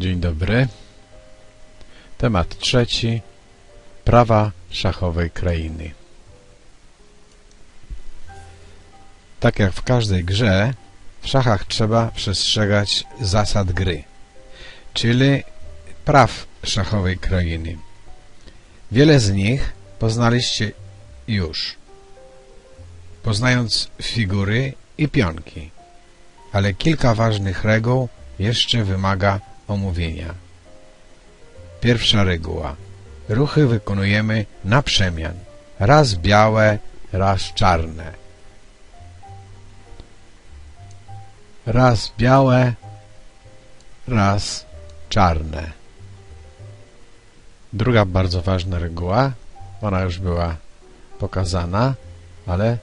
Dzień dobry. Temat trzeci. Prawa szachowej krainy. Tak jak w każdej grze, w szachach trzeba przestrzegać zasad gry, czyli praw szachowej krainy. Wiele z nich poznaliście już, poznając figury i pionki, ale kilka ważnych reguł jeszcze wymaga omówienia. Pierwsza reguła. Ruchy wykonujemy na przemian. Raz białe, raz czarne. Raz białe, raz czarne. Druga bardzo ważna reguła, ona już była pokazana, ale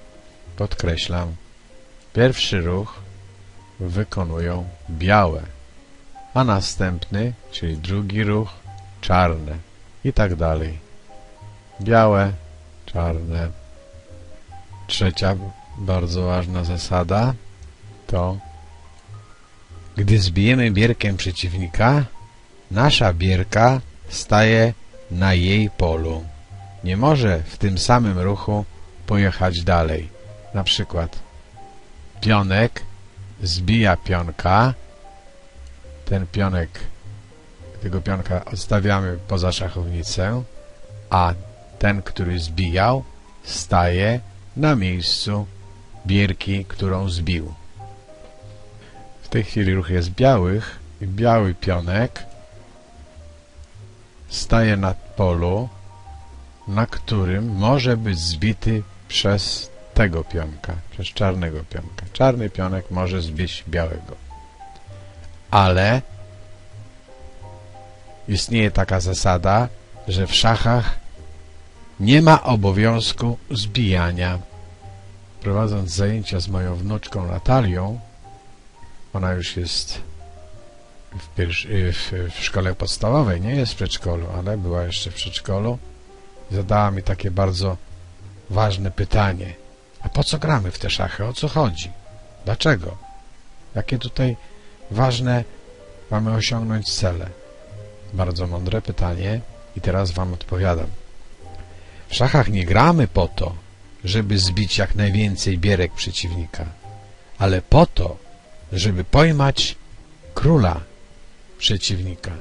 podkreślam. Pierwszy ruch wykonują białe a następny, czyli drugi ruch, czarne i tak dalej. Białe, czarne. Trzecia bardzo ważna zasada to gdy zbijemy bierkę przeciwnika, nasza bierka staje na jej polu. Nie może w tym samym ruchu pojechać dalej. Na przykład pionek zbija pionka, ten pionek, tego pionka odstawiamy poza szachownicę, a ten, który zbijał, staje na miejscu bierki, którą zbił. W tej chwili ruch jest białych i biały pionek staje na polu, na którym może być zbity przez tego pionka, przez czarnego pionka. Czarny pionek może zbić białego ale istnieje taka zasada, że w szachach nie ma obowiązku zbijania. Prowadząc zajęcia z moją wnuczką Natalią, ona już jest w, w, w szkole podstawowej, nie jest w przedszkolu, ale była jeszcze w przedszkolu, zadała mi takie bardzo ważne pytanie. A po co gramy w te szachy? O co chodzi? Dlaczego? Jakie tutaj ważne mamy osiągnąć cele? Bardzo mądre pytanie i teraz Wam odpowiadam. W szachach nie gramy po to, żeby zbić jak najwięcej bierek przeciwnika, ale po to, żeby pojmać króla przeciwnika.